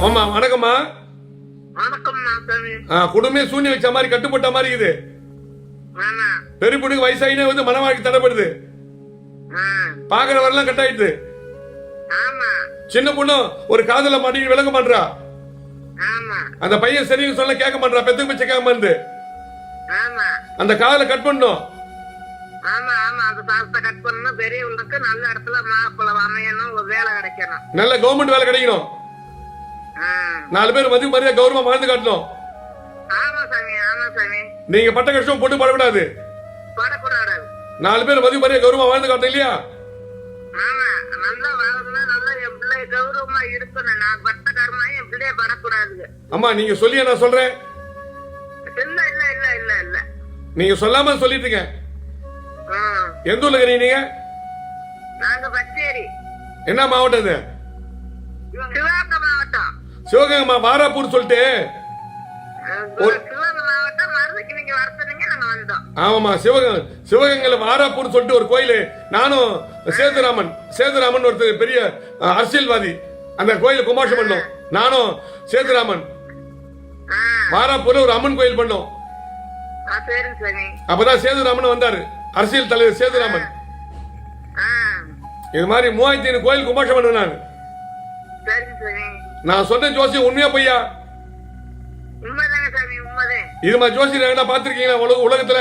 ஆமா வணக்கம்மா. குடும்பமே சூன்யம் வச்ச மாதிரி கட்டுப்பட்ட மாதிரி ஆமா பெரிய பொண்ணுக்கு வயசாகினே வந்து மனவாழ்க்கை தடைப்படுது. பாக்குற வரலாம் கட் ஆயிடுது ஆமா. சின்ன பொண்ணு ஒரு காதல மாட்டிக்கிட்டு விளங்க ஆமா அந்த பையன் சரின்னு சொல்ல கேட்க மாட்றா பெத்துக்கு பிச்சை கேட்க மாட்டுது ஆமா. அந்த காதலை கட் பண்ணும் நல்ல கவர்மெண்ட் வேலை கிடைக்கணும். நாலு பேர் மதிப்பு மரியாதை கௌரவமா வாழ்ந்து காட்டணும். நீங்க பட்ட கஷ்டம் படக்கூடாது. படக்கூடாது. நாலு பேர் மதிப்பு மரியாதை கௌரவமா வாழ்ந்து காட்டணும் இல்லையா? ஆமா நல்லா வாழணும் நல்லா என் பிள்ளை கௌரவமா இருக்கணும். நான் பட்ட கர்மா என் பிள்ளைய படக்கூடாது அம்மா நீங்க சொல்லி நான் சொல்றேன்? இல்ல இல்ல இல்ல இல்ல இல்ல. நீங்க சொல்லாம சொல்லிட்டீங்க எந்த ஊர்ல இருக்கிறீங்க நீங்க? நாங்க பச்சேரி. என்ன மாவட்டம் இது? சிவகங்கை மாவட்டம். சிவகங்கை வாராப்பூர் சொல்லிட்டு. ஆமாமா சிவகங்கை சிவகங்கையில வாராப்பூர் சொல்லிட்டு ஒரு கோயில். நானும் சேதுராமன் சேதுராமன் ஒருத்தர் பெரிய அரசியல்வாதி. அந்த கோயில கும்பாஷம் பண்ணோம். நானும் சேதுராமன். வாராப்பூர்ல ஒரு அம்மன் கோயில் பண்ணோம். அப்பதான் சேதுராமன் வந்தாரு. அரசியல் தலைவர் சேதுராமன். இது மாதிரி மூவாயிரத்தி ஐநூறு கோயில் கும்பாஷம் பண்ணேன் நான். நான் சொன்ன ஜோசியம் உண்மையா உண்மைதான். இது மாதிரி ஜோசியம் எங்கன்னா பாத்திருக்கீங்களா உலக உலகத்துல?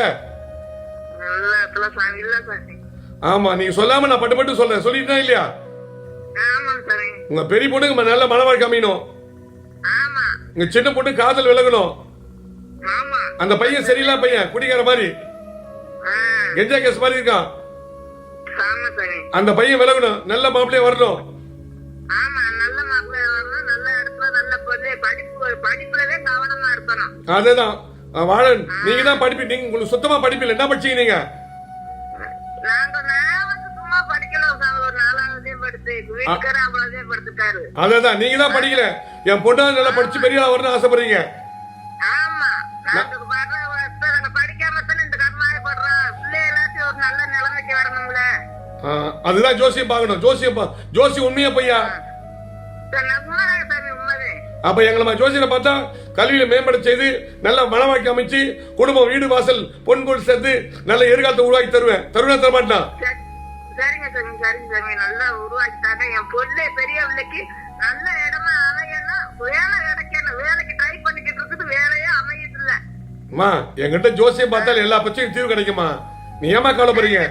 ஆமா நீங்க சொல்லாம நான் பட்டு பட்டு சொல்றேன். சொல்லிட்டேன் இல்லையா? உங்க பெரிய பொண்ணுக்கு நல்ல மனவாழ்க்கை அமையணும் ஆமா. உங்க சின்ன பொண்ணு காதல் விலகணும். ஆமா. அந்த பையன் சரியில்லா பையன் குடிக்கிற மாதிரி. கெஞ்சா கேஸ் மாதிரி இருக்கான். அந்த பையன் விலகணும். நல்ல மாப்பிள்ளைய வரணும். படிப்பு அதேதான். அஹ் வாழ நீங்க தான் படிப்பு நீங்க உங்களுக்கு சுத்தமா படிப்பில்லை என்ன படிச்சீங்க நீங்க அதேதான் நீங்க தான் படிக்கல. என் பொண்ணா நல்லா படிச்சு பெரிய ஆளா வரணும்னு ஆசைப்படுறீங்க. அதுதான் ஜோசியம் பார்க்கணும். ஜோசியம் ஜோசியம் உண்மையா உண்மைதே. அப்ப எங்களை ஜோசியரை பார்த்தா கல்வியில மேம்பட செய்து நல்ல மனவாக்கி அமைச்சு குடும்பம் வீடு வாசல் பொன் பொருள் சேர்த்து நல்ல எதிர்காலத்தை உருவாக்கி தருவேன். தருவேன் தர மாட்டான் சரி- சரிங்க சாமி சரிங்க சாமி. நல்லா உருவாக்கிட்டாங்க. என் பொண்ணு பெரிய பிள்ளைக்கு நல்ல இடமா அமையணும் வேலை கிடைக்கணும் வேலைக்கு ட்ரை பண்ணிக்கிட்டு இருக்குது. வேலையே அமையுது இல்ல அம்மா என்கிட்ட ஜோசியம் பார்த்தாலும் எல்லா பிரச்சனையும் தீர்வு கிடைக்குமா? நீ ஏமா கவலைப்படுறீங்க?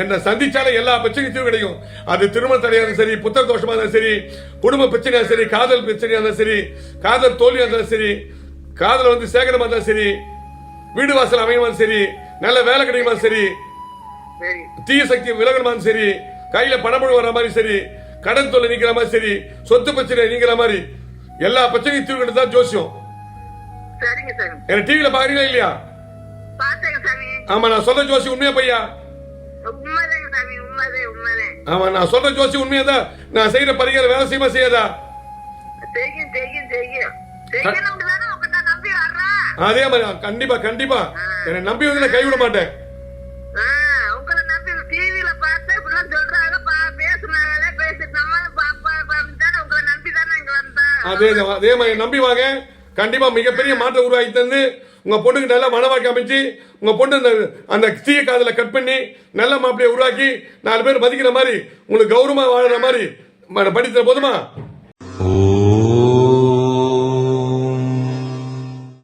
என்னை சந்திச்சாலே எல்லா பிரச்சனையும் தீர்வு கிடைக்கும். அது திருமண தடையா இருந்தாலும் சரி புத்தக தோஷமா இருந்தாலும் சரி குடும்ப பிரச்சனையா சரி காதல் பிரச்சனையா இருந்தாலும் சரி காதல் தோல்வியா இருந்தாலும் சரி காதல் வந்து சேகரமா இருந்தாலும் சரி வீடு வாசல் அமையமா சரி நல்ல வேலை கிடைக்குமா சரி தீய சக்தி விலகணுமாலும் சரி கையில பணம் வர மாதிரி சரி கடன் தொல்லை நீக்கிற மாதிரி சரி சொத்து பிரச்சனை நீங்கிற மாதிரி எல்லா பிரச்சனையும் தீர்வு தான் ஜோசியம். என்ன டிவியில பாக்குறீங்களா இல்லையா? ஆமா நான் சொல்ற ஜோசி உண்மையா பையா ஆமா நான் சொல்ற ஜோசி உண்மையா தான் நான் செய்யற பரிகாரம் வேலை செய்யுமா செய்யாதா? அதே மாதிரி கண்டிப்பா கண்டிப்பா. என்னை நம்பி வந்து கைவிட மாட்டேன். அதே தான், அதே மாதிரி நம்பி வாங்க. கண்டிப்பா மிகப்பெரிய மாற்றம் உருவாக்கி தந்து உங்க பொண்ணுக்கு நல்ல மனவாக்கி அமைச்சு உங்க பொண்ணு அந்த அந்த தீய காதல கட் பண்ணி நல்ல மாப்பிளையை உருவாக்கி நாலு பேர் மதிக்கிற மாதிரி உங்களுக்கு கௌரவமா வாழற மாதிரி படித்த போதுமா?